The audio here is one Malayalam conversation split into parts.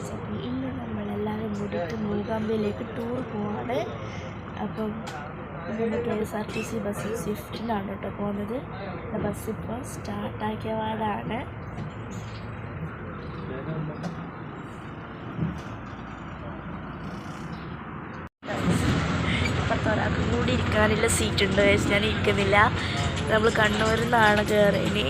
ഗൈസ് ഇന്ന് നമ്മളെല്ലാവരും കൂടിയിട്ട് മൂകാംബിയിലേക്ക് ടൂർ പോവാണ്. അപ്പം നമ്മൾ K S R T C ബസ്സിൽ സ്വിഫ്റ്റിലാണ് കേട്ടോ പോകുന്നത് ബസ് ഇപ്പോൾ സ്റ്റാർട്ടാക്കിയ പാടാണ്. ഇപ്പുറത്ത് ഒരാൾക്ക് കൂടി ഇരിക്കാനുള്ള സീറ്റ് ഉണ്ട് guys. ഞാൻ ഇരിക്കുന്നില്ല. നമ്മൾ കണ്ണൂരിൽ നിന്നാണ് കയറിനി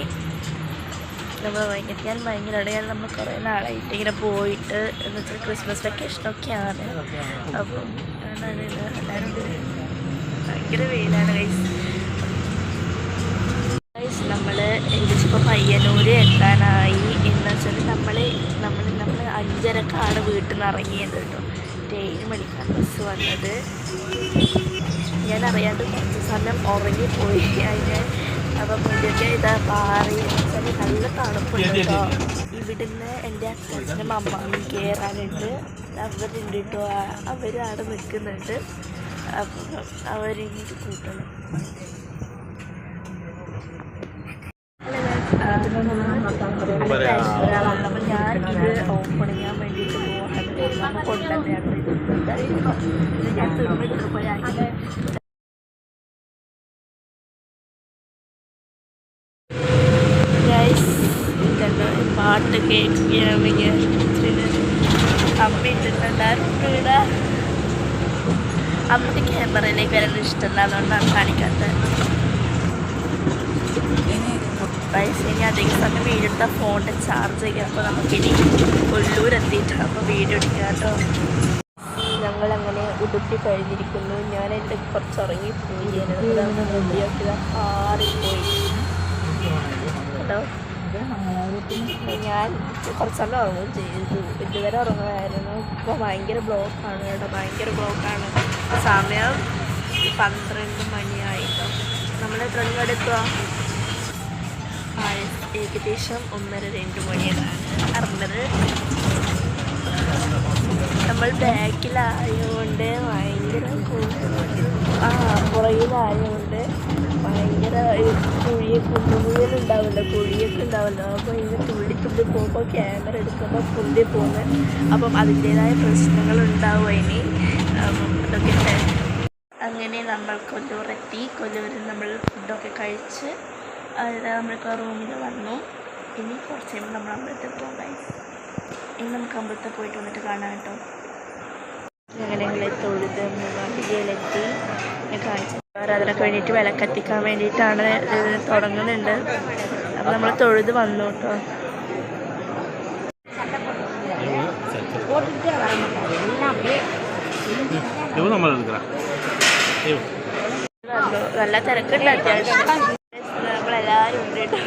നമ്മൾ ഭയങ്കര ഞാൻ ഭയങ്കരമാണ് ഇടയാൽ നമ്മൾ കുറേ നാളായിട്ട് ഇങ്ങനെ പോയിട്ട് എന്ന് വെച്ചാൽ ക്രിസ്മസ് വെക്കേഷനൊക്കെയാണ് അപ്പം ഭയങ്കര വെയിലാണ് ഗൈസ് ഗൈസ് നമ്മൾ ഏകദേശം പയ്യന്നൂര് എത്താനായി. എന്ന് വെച്ചാൽ നമ്മൾ നമ്മൾ നമ്മൾ അഞ്ചരക്കാണ് വീട്ടിൽ നിന്ന് ഇറങ്ങിയത് കേട്ടോ. ഏഴ് മണിക്കാണ് ബസ് വന്നത്. ഞാൻ അറിയാണ്ട് കുറച്ച് സമയം ഉറങ്ങിപ്പോയി. അതിന് അപ്പം മുന്നൊക്കെ ഇതാ പാറി വെച്ചാൽ നല്ല തണുപ്പുണ്ട് കേട്ടോ. ഇവിടുന്ന് എന്റെ അച്ഛനും അമ്മാവും കയറാനുണ്ട് അവരുണ്ട് കേട്ടോ അവർ അവിടെ നിൽക്കുന്നുണ്ട്. അപ്പം അവരെനിക്ക് കൂട്ടണം. അപ്പം ഞാൻ ഇത് ഓപ്പൺ ചെയ്യാൻ വേണ്ടിയിട്ട് പോകാൻ കൊണ്ടുതന്നെയാണ് ഞാൻ തിരുമെടുക്കുമ്പോൾ ഗൈസ് ഇതൊക്കെ പാട്ട് കേൾക്കുകയാണെങ്കിൽ അമ്മ ഇട്ടിട്ടുണ്ടായിരുന്നു അമ്മയ്ക്ക് ക്യാമറയിലേക്ക് വരാൻ ഇഷ്ടമല്ല കാണിക്കാത്തത് പൈസ ഇനി അധികം സമയം വീഡിയോ എടുത്താൽ ഫോണിന്റെ ചാർജ് ചെയ്യാം അപ്പോൾ നമുക്കിനി എത്തിയിട്ടാണ് അപ്പോൾ വീഡിയോ എടുക്കുക കേട്ടോ. ഞങ്ങളങ്ങനെ ഉടുപ്പി കഴിഞ്ഞിരിക്കുന്നു. ഞാൻ എന്റെ കുറച്ച് ഉറങ്ങിപ്പോയി റെഡിയാക്കിയത് ആറിപ്പോയി. കേട്ടോ? ഞാൻ കുറച്ച് സമയം ഉറങ്ങുകയും ചെയ്തു. ഇതുവരെ ഉറങ്ങുമായിരുന്നു ഇപ്പോൾ ഭയങ്കര ബ്ലോക്കാണ് കേട്ടോ. ഭയങ്കര ബ്ലോക്കാണ്. സമയം പന്ത്രണ്ട് മണിയായിട്ടോ നമ്മൾ എത്ര എത്തുക ഏകദേശം ഒന്നര രണ്ട് മണിയാണ്. അറിഞ്ഞത് നമ്മൾ ബാക്കിലായതുകൊണ്ട് ഭയങ്കര ആ പുറകിലായതുകൊണ്ട് ഭയങ്കര ഈ കുഴി കുന്നുകുഴികളുണ്ടാവില്ല കുഴിയൊക്കെ ഉണ്ടാവില്ല. അപ്പോൾ ഇങ്ങനെ തുള്ളി തുള്ളി പോകുമ്പോൾ ക്യാമറ എടുക്കുമ്പോൾ കുണ്ടി പോകുന്നത് അപ്പം അതിന്റേതായ പ്രശ്നങ്ങൾ ഉണ്ടാവും ഇനി. അപ്പം അതൊക്കെ അങ്ങനെ നമ്മൾ കൊല്ലൂരെത്തി കൊല്ലൂരിൽ നമ്മൾ ഫുഡൊക്കെ കഴിച്ച് നമ്മൾക്ക് റൂമിൽ വന്നു. ഇനി കുറച്ച് കഴിയുമ്പോൾ നമ്മൾ അമ്പലത്തിൽ പോകാം guys. ഇനി നമുക്ക് അമ്പലത്തിൽ പോയിട്ട് വന്നിട്ട് കാണാം കേട്ടോ. അങ്ങനെ ഞങ്ങൾ തൊഴുത് മൂവാണ്ടിയിലെത്തി ഞാൻ കാണിച്ചു അതിനൊക്കെ വേണ്ടിയിട്ട് വിലക്കത്തിക്കാൻ വേണ്ടിയിട്ടാണ് തുടങ്ങുന്നുണ്ട്. അപ്പം നമ്മൾ തൊഴുത് വന്നു കേട്ടോ. നല്ല അത്യാവശ്യം? നമ്മളെല്ലാവരും ഉണ്ട് കേട്ടോ.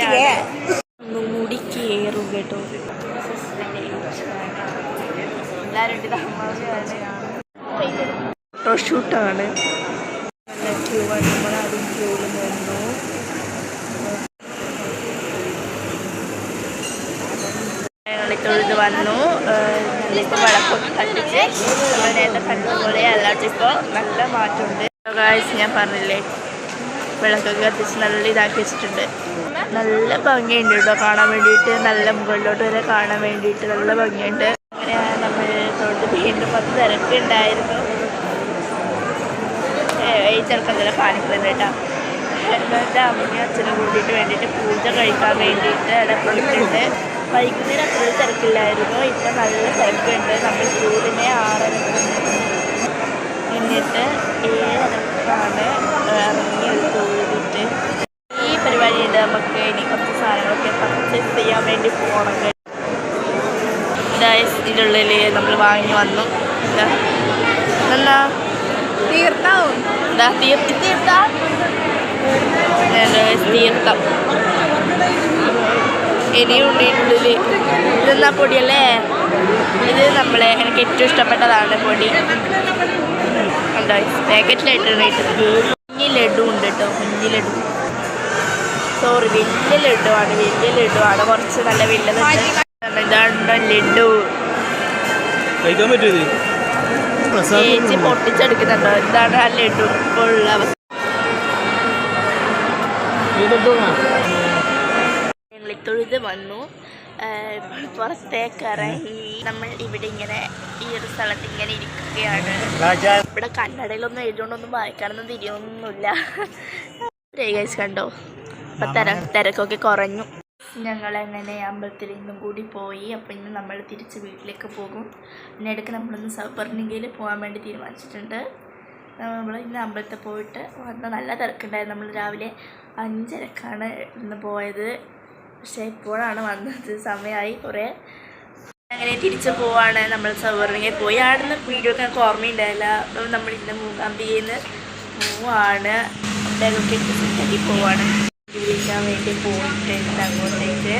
അമ്മയാണ് ഒന്നുകൂടി കയറും കേട്ടോ. എല്ലാവരും ഫോട്ടോഷൂട്ടാണ് നല്ല ക്യൂ ആണ് നമ്മളാദ്യം ക്യൂവിൽ നിന്നു ഞങ്ങളി തൊഴുത് വന്നു ഞങ്ങളിപ്പോൾ വിളക്കൊക്കെ കത്തിച്ച് നമ്മൾ നേരത്തെ കണ്ടതുപോലെ അല്ലാണ്ട് ഇപ്പോൾ നല്ല മാറ്റമുണ്ട്. ഗായ്സ് ഞാൻ പറഞ്ഞില്ലേ വിളക്കൊക്കെ കത്തിച്ച് നല്ല ഇതാക്കി വെച്ചിട്ടുണ്ട്. നല്ല ഭംഗിയുണ്ട് കേട്ടോ കാണാൻ വേണ്ടിയിട്ട്. നല്ല മുകളിലോട്ട് വരെ കാണാൻ വേണ്ടിയിട്ട് നല്ല ഭംഗിയുണ്ട്. അങ്ങനെ നമ്മൾ തൊഴുത് വീണ്ടും പത്ത് തിരക്കുണ്ടായിരുന്നു. ഏ, ഈ ചെറുക്കം തന്നെ കാണിക്കുന്നുണ്ട് കേട്ടോ എന്നിട്ട് അമ്മയും അച്ഛനും കൂട്ടിയിട്ട് വേണ്ടിയിട്ട് പൂജ കഴിക്കാൻ വേണ്ടിയിട്ട് ഇടപെടുത്തിട്ട് വൈകുന്നേരം അത്ര തിരക്കില്ലായിരുന്നു. ഇപ്പം നല്ല തിരക്കുണ്ട്. നമ്മൾ ചൂടിനെ ആറരക്ക് എന്നിട്ട് ഏഴരക്കാണ് ഇറങ്ങി തൊഴുതിട്ട് ഈ പരിപാടിയുണ്ട് നമുക്ക് ഇനി കുറച്ച് സാധനങ്ങളൊക്കെ പർച്ചേസ് ചെയ്യാൻ വേണ്ടി പോകണം ഗൈസ് ഇതിനുള്ളിൽ നമ്മൾ വാങ്ങി വന്നു. എന്താ തീർത്താവും. തീർത്തി? തീർത്ത ഇനിയുണ്ട് ഇതിനുള്ളിൽ ഇതെന്നാ പൊടിയല്ലേ ഇത് നമ്മളെ എനിക്ക് ഏറ്റവും ഇഷ്ടപ്പെട്ടതാണ് പൊടി. ഉണ്ടോ? പാക്കറ്റിലായിട്ട് ഇട്ടത് കുഞ്ഞി ലഡു ഉണ്ട് കേട്ടോ കുഞ്ഞി ലഡു. സോറി വലിയ ലഡു ആണ് വലിയ ലഡു ആണ് കുറച്ച് നല്ല വലിയ ഇതാണ്ടോ ലഡു. കഴിക്കാൻ പറ്റുമോ ചേച്ചി പൊട്ടിച്ചെടുക്കുന്നുണ്ടോ? ഇതാണ് ആ ലഡു ഇപ്പോൾ ഉള്ള അവസ്ഥ തൊഴുത് വന്നു. പുറത്തേക്ക് ഇറങ്ങി നമ്മൾ ഇവിടെ ഇങ്ങനെ ഈ ഒരു സ്ഥലത്ത് ഇങ്ങനെ ഇരിക്കുകയാണ്. ഇവിടെ കന്നഡയിലൊന്നും എഴുതുകൊണ്ടൊന്നും വായിക്കാനൊന്നും തിരിയൊന്നുമില്ല. ഗൈസ് കണ്ടോ? അപ്പം തിര തിരക്കൊക്കെ കുറഞ്ഞു. ഞങ്ങളങ്ങനെ അമ്പലത്തിൽ നിന്നും കൂടി പോയി അപ്പം ഇന്ന് നമ്മൾ തിരിച്ച് വീട്ടിലേക്ക് പോകും. പിന്നെ ഇടയ്ക്ക് നമ്മളൊന്ന് സബർണികയിൽ പോകാൻ വേണ്ടി തീരുമാനിച്ചിട്ടുണ്ട്. നമ്മൾ ഇന്ന് അമ്പലത്തിൽ പോയിട്ട് വന്ന നല്ല തിരക്കുണ്ടായിരുന്നു. നമ്മൾ രാവിലെ അഞ്ചരക്കാണ് ഇന്ന് പോയത്. പക്ഷേ ഇപ്പോഴാണ് വന്നത്. സമയമായി കുറേ. അങ്ങനെ തിരിച്ചു പോവാണ് നമ്മൾ സവർണികയിൽ പോയി. ആടുന്ന വീഡിയോ ഒക്കെ ഓർമ്മയുണ്ടായില്ല. അപ്പം നമ്മൾ ഇന്ന് മൂകാംബികയിൽ നിന്ന് പോവാണ് ബാഗൊക്കെ പോവാണ്. വിളിക്കാൻ വേണ്ടി പോയിട്ടുണ്ട് അങ്ങോട്ടേക്ക്.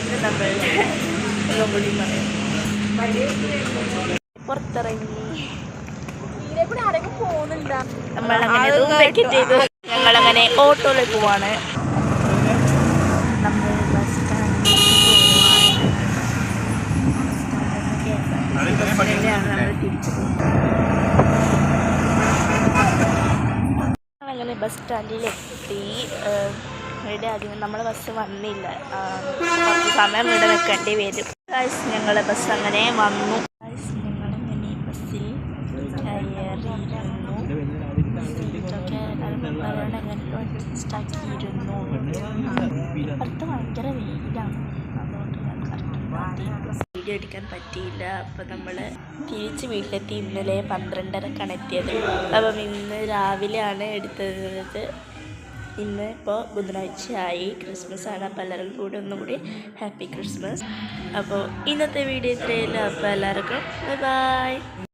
ഇന്ന് നമ്മൾ ഒന്നും കൂടി പറയാം പുറത്തിറങ്ങി നമ്മളങ്ങനെ ഓട്ടോയിലേക്ക് പോവാണ് നമ്മൾ ബസ് സ്റ്റാൻഡിലേക്ക് പോവാണ് നമ്മൾ തിരിച്ചു അങ്ങനെ സ്റ്റാൻഡിലെത്തി ഇവിടെ അധികം നമ്മൾ ബസ് വന്നില്ല. സമയം ഇവിടെ നിൽക്കേണ്ടി വരും. ഞങ്ങൾ ബസ് അങ്ങനെ വന്നു. ഞങ്ങളങ്ങനെ ബസ്സിൽ കയറിയിരുന്നു. അടുത്ത് ഭയങ്കര വെയിലാണ്. അതുകൊണ്ട് ഞാൻ കറക്റ്റ് വീഡിയോ എടുക്കാൻ പറ്റിയില്ല. അപ്പം നമ്മൾ തിരിച്ച് വീട്ടിലെത്തി ഇന്നലെ പന്ത്രണ്ടരക്കാണ് എത്തിയത് അപ്പം ഇന്ന് രാവിലെയാണ് എടുത്തത് ഇന്ന് ഇപ്പോൾ ബുധനാഴ്ചയായി. ക്രിസ്മസ് ആണ് അപ്പോൾ എല്ലാവരും കൂടെ ഒന്നുകൂടി ഹാപ്പി ക്രിസ്മസ്. അപ്പോൾ ഇന്നത്തെ വീഡിയോ ഇത്രയല്ല അപ്പോൾ എല്ലാവർക്കും ബൈ.